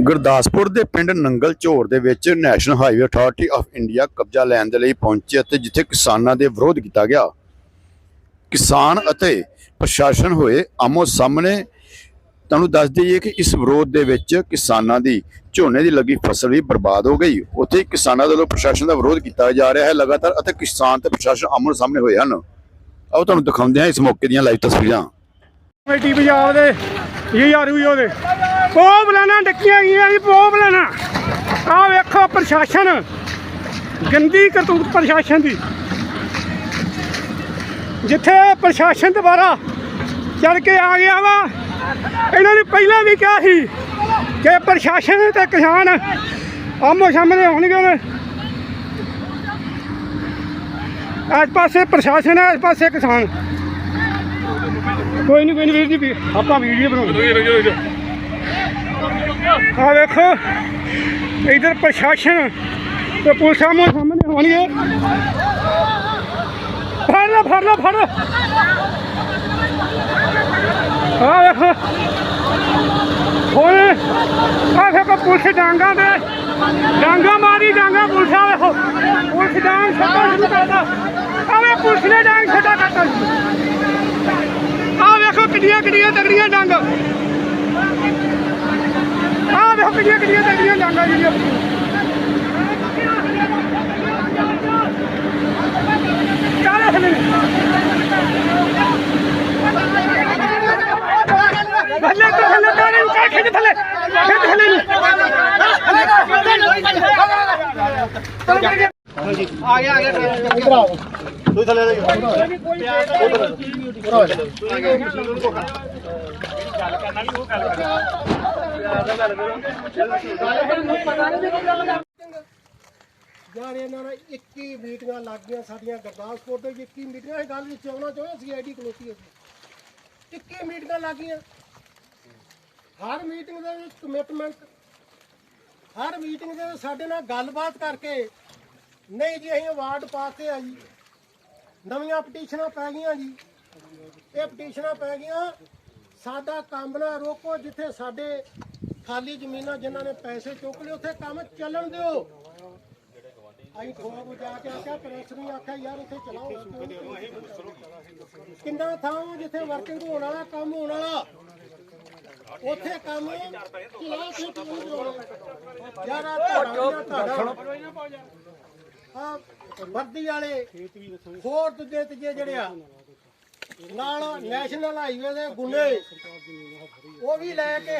ਗੁਰਦਾਸਪੁਰ ਦੇ ਪਿੰਡ ਨੰਗਲ ਝੋਰ ਦੇ ਵਿੱਚ national highway authority of India ਕਬਜ਼ਾ ਲੈਣ ਦੇ ਲਈ ਪਹੁੰਚੇ ਅਤੇ ਜਿੱਥੇ ਕਿਸਾਨਾਂ ਦੇ ਵਿਰੋਧ ਕੀਤਾ ਗਿਆ। ਕਿਸਾਨ ਅਤੇ ਪ੍ਰਸ਼ਾਸਨ ਹੋਏ ਆਮੋ ਸਾਹਮਣੇ ਤੁਹਾਨੂੰ ਦੱਸ ਦਈਏ ਕਿ ਇਸ ਵਿਰੋਧ ਦੇ ਵਿੱਚ ਕਿਸਾਨਾਂ ਦੀ ਝੋਨੇ ਦੀ ਲੱਗੀ ਫਸਲ ਵੀ ਬਰਬਾਦ ਹੋ ਗਈ। ਉੱਥੇ ਹੀ ਕਿਸਾਨਾਂ ਵੱਲੋਂ ਪ੍ਰਸ਼ਾਸਨ ਦਾ ਵਿਰੋਧ ਕੀਤਾ ਜਾ ਰਿਹਾ ਹੈ ਲਗਾਤਾਰ ਅਤੇ ਕਿਸਾਨ ਤੇ ਪ੍ਰਸ਼ਾਸਨ ਆਮੋ ਸਾਹਮਣੇ ਹੋਏ ਹਨ। ਆਓ ਤੁਹਾਨੂੰ ਦਿਖਾਉਂਦੇ ਹਾਂ ਇਸ ਮੌਕੇ ਦੀਆਂ ਲਾਈਵ ਤਸਵੀਰਾਂ। ਕਮੇਟੀ ਪੰਜਾਬ ਦੇ ਇਹ ਯਾਰੂ ਹੀ ਉਹਦੇ। ਪੋਪ ਲੈਣਾ ਡੱਕੀਆਂ ਗਈਆਂ ਜੀ ਪੋਪ ਲੈਣਾ ਆਹ ਵੇਖੋ ਪ੍ਰਸ਼ਾਸਨ, ਗੰਦੀ ਕਰਤੂਤ ਪ੍ਰਸ਼ਾਸਨ ਦੀ। ਜਿੱਥੇ ਪ੍ਰਸ਼ਾਸਨ ਦੁਬਾਰਾ ਚੜ ਕੇ ਆ ਗਿਆ ਵਾ, ਇਹਨਾਂ ਨੇ ਪਹਿਲਾਂ ਵੀ ਕਿਹਾ ਸੀ ਕਿ ਪ੍ਰਸ਼ਾਸਨ ਤੇ ਕਿਸਾਨ ਆਮੋ ਸਾਹਮਣੇ ਹੋਣਗੇ ਹੁਣ ਇਸ ਪਾਸੇ ਪ੍ਰਸ਼ਾਸਨ ਹੈ, ਇਸ ਪਾਸੇ ਕਿਸਾਨ। ਕੋਈ ਨਹੀਂ ਕੋਈ ਨਹੀਂ ਵੀਰ ਜੀ ਆਪਾਂ ਵੀਡੀਓ ਬਣਾਉਂਦੇ ਆ ਵੇਖੋ ਇਧਰ ਪ੍ਰਸ਼ਾਸਨ ਤੇ ਪੁਲਿਸ ਆਮੋ ਸਾਹਮਣੇ ਹੋਣਗੇ ਫੜ ਲਓ ਫੜ ਲਓ ਫੜ ਆ ਵੇਖੋ। ਹੁਣ ਆ ਵੇਖੋ ਪੁਲਿਸ ਡਾਂਗਾ ਦੇ। ਡਾਂਗਾ ਮਾਰੀ ਡਾਂਗਾ ਪੁਲਿਸ ਆ ਵੇਖੋ ਪੁਲਿਸ ਡਾਂਗ ਛੱਡਾ ਸ਼ੁਰੂ ਕਰਦਾ ਆ ਵੇ ਪੁਲਿਸ ਨੇ ਡਾਂਗ ਛੱਡਾ ਕਰਤਾ ਕਿੱਡੀਆਂ ਕਿੱਡੀਆਂ ਤਗੜੀਆਂ ਡੰਗ? ਆ ਵੇਖੋ ਕਿੱਡੀਆਂ ਕਿੱਡੀਆਂ ਤਗੜੀਆਂ ਡੰਗਾਂ ਜਿਹੜੀਆਂ। ਚਾਲੇ ਥੱਲੇ ਥੱਲੇ ਤੋਂ ਥੱਲੇ ਕਾਲੇ ਨੂੰ ਖਿੱਚ ਥੱਲੇ। ਖਿੱਚ ਥੱਲੇ ਨੂੰ ਯਾਰ ਇਹਨਾਂ ਨਾਲ 21 ਮੀਟਿੰਗਾਂ ਲੱਗ ਗਈਆਂ ਸਾਡੀਆਂ ਗੁਰਦਾਸਪੁਰ ਦੇ ਵਿੱਚ 21 ਮੀਟਿੰਗਾਂ ਇਹ ਗੱਲ ਵਿੱਚ ਆਉਣਾ ਚਾਹੁੰਦੇ ਸੀ ਆਈਡੀ ਕਮੇਟੀ ਉੱਤੇ 21 ਮੀਟਿੰਗਾਂ ਲੱਗ ਗਈਆਂ। ਹਰ ਮੀਟਿੰਗ ਦੇ ਵਿੱਚ ਕਮਿਟਮੈਂਟ ਹਰ ਮੀਟਿੰਗ ਦੇ ਸਾਡੇ ਨਾਲ ਗੱਲਬਾਤ ਕਰਕੇ ਨਹੀਂ ਜੀ ਅਸੀਂ ਅਵਾਰਡ ਪਾਤੇ ਆ ਜੀ। ਨਵੀਆਂ ਪਟੀਸ਼ਨਾਂ ਪੈ ਗਈਆਂ ਜੀ। ਇਹ ਪਟੀਸ਼ਨਾਂ ਪੈ ਗਈਆਂ। ਸਾਡਾ ਕੰਮ ਨਾ ਰੋਕੋ, ਜਿੱਥੇ ਸਾਡੇ ਖਾਲੀ ਜ਼ਮੀਨਾਂ ਜਿਨ੍ਹਾਂ ਨੇ ਪੈਸੇ ਚੁੱਕ ਲਏ, ਉੱਥੇ ਕੰਮ ਚੱਲਣ ਦਿਓ। ਅਸੀਂ ਖੋਆ ਕੋ ਜਾ ਕੇ ਆਖਿਆ ਪ੍ਰੈਸ ਨੂੰ ਆਖਿਆ, ਯਾਰ ਉੱਥੇ ਚਲਾਓ ਕਿੰਨਾ ਥਾਂ ਜਿੱਥੇ ਵਰਕਿੰਗ ਹੋਣ ਵਾਲਾ, ਕੰਮ ਹੋਣ ਵਾਲਾ? ਉੱਥੇ ਕੰਮ ਚਲਾ ਕੇ ਕਿਉਂ ਯਾਰ ਆ ਤੁਹਾਡਾ ਆ ਵਰਦੀ ਵਾਲੇ ਹੋਰ ਦੂਜੇ ਤੀਜੇ ਜਿਹੜੇ ਆ ਨਾਲ ਨੈਸ਼ਨਲ ਹਾਈਵੇ ਦੇ ਗੁੰਡੇ ਉਹ ਵੀ ਲੈ ਕੇ